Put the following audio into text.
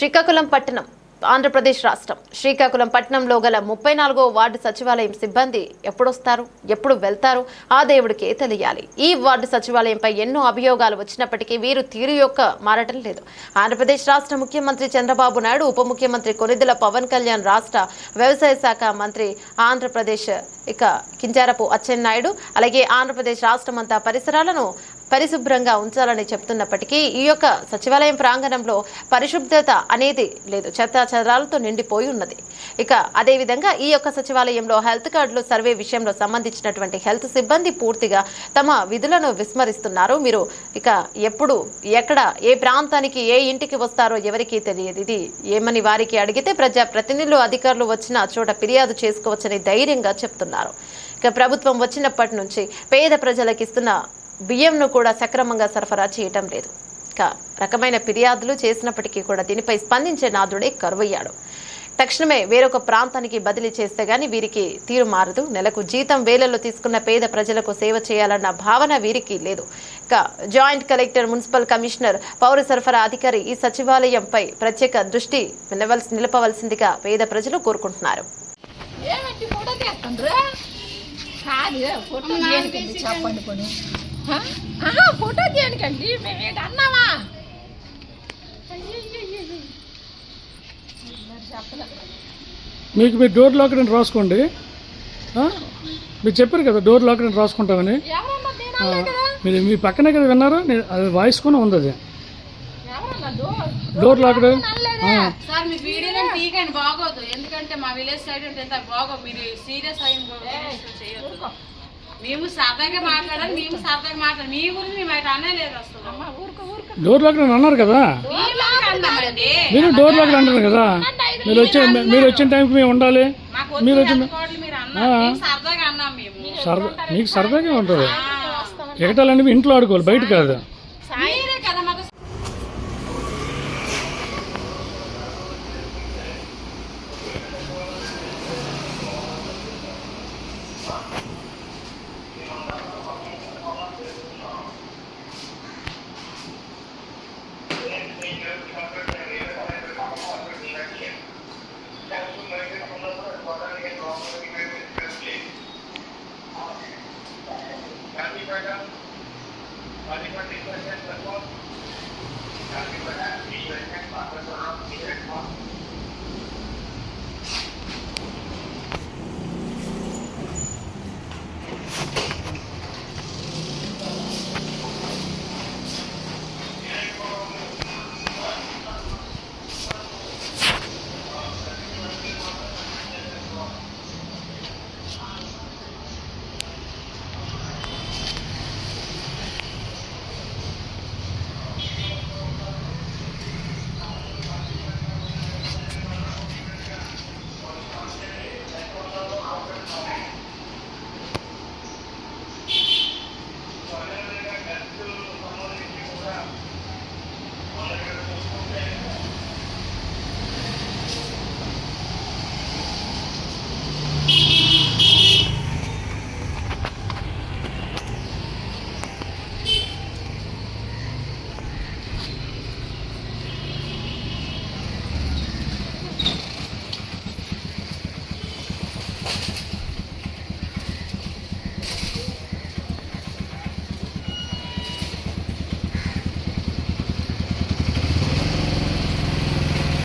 శ్రీకాకుళం పట్టణం ఆంధ్రప్రదేశ్ రాష్ట్రం. శ్రీకాకుళం పట్టణంలో గల ముప్పై నాలుగో వార్డు సచివాలయం సిబ్బంది ఎప్పుడొస్తారు ఎప్పుడు వెళ్తారు ఆ దేవుడికే తెలియాలి. ఈ వార్డు సచివాలయంపై ఎన్నో అభియోగాలు వచ్చినప్పటికీ వీరు తీరు యొక్క మారటం లేదు. ఆంధ్రప్రదేశ్ రాష్ట్ర ముఖ్యమంత్రి చంద్రబాబు నాయుడు ఉప ముఖ్యమంత్రి కొనిదెల పవన్ కళ్యాణ్ రాష్ట్ర వ్యవసాయ శాఖ మంత్రి ఆంధ్రప్రదేశ్ ఇక కింజారపు అచ్చెన్నాయుడు అలాగే ఆంధ్రప్రదేశ్ రాష్ట్రమంతా పరిసరాలను పరిశుభ్రంగా ఉంచాలని చెప్తున్నప్పటికీ ఈ యొక్క సచివాలయం ప్రాంగణంలో పరిశుభ్రత అనేది లేదు. చెత్త చెదాలతో నిండిపోయి ఉన్నది. ఇక అదేవిధంగా ఈ యొక్క సచివాలయంలో హెల్త్ కార్డులు సర్వే విషయంలో సంబంధించినటువంటి హెల్త్ సిబ్బంది పూర్తిగా తమ విధులను విస్మరిస్తున్నారు. మీరు ఇక ఎప్పుడు ఎక్కడ ఏ ప్రాంతానికి ఏ ఇంటికి వస్తారో ఎవరికీ తెలియదు. ఇది ఏమని వారికి అడిగితే ప్రజా ప్రతినిధులు అధికారులు వచ్చిన చోట ఫిర్యాదు చేసుకోవచ్చని ధైర్యంగా చెప్తున్నారు. ఇక ప్రభుత్వం వచ్చినప్పటి నుంచి పేద ప్రజలకు ఇస్తున్న బియ్యంను కూడా సక్రమంగా సరఫరా చేయటం లేదు. ఇక రకమైన ఫిర్యాదులు చేసినప్పటికీ కూడా దీనిపై స్పందించే నాదుడే కరువయ్యాడు. తక్షణమే వేరొక ప్రాంతానికి బదిలీ చేస్తే గాని వీరికి తీరు మారదు. నెలకు జీతం వేలలో తీసుకున్న పేద ప్రజలకు సేవ చేయాలన్న భావన వీరికి లేదు. ఇక జాయింట్ కలెక్టర్ మున్సిపల్ కమిషనర్ పౌర సరఫరా అధికారి ఈ సచివాలయంపై ప్రత్యేక దృష్టి నిలవలసి నిలపవలసిందిగా పేద ప్రజలు కోరుకుంటున్నారు. చెప్పండి ఫోటో దేనికండి మేము ఏంటి అన్నావా మీకు మీరు డోర్ లాక్ అని రాసుకోండి మీరు చెప్పారు కదా డోర్ లాక్ అని రాసుకుంటామని మీరు మీ పక్కనే కదా విన్నారు అది వాయిస్ కూడా ఉంది అది డోర్ లాక్ సార్ మీ వీడియోలో బాగోదు ఎందుకంటే మా విలేజ్ సైడ్ అంటే బాగోదు మీరు సీరియస్ అయిన చేయొద్దు మేము సరదాగా మాట్లాడాలి మేము సరదాగా మాట్లాడాలి. మీ గురించి మేము అయితే అనలేదు అసలు. అమ్మ ఊరుకో ఊరుకో. డోర్ లాక్ అని అన్నారు కదా? మీరు డోర్ లాక్ అంటారు కదా? మీరు వచ్చే మీరు వచ్చిన టైంకి మేము ఉండాలి. మాకు మీరు వచ్చి వచ్చిన కోట్లు మీరు అన్నారు. మేము సరదాగా అన్నాం మేము. సరదా మీకు సరదాగా ఉంటుంది ఎగటాలంటే ఇంట్లో ఆడుకోవాలి బయట కాదు మీరే కదా మాకు Happy birthday,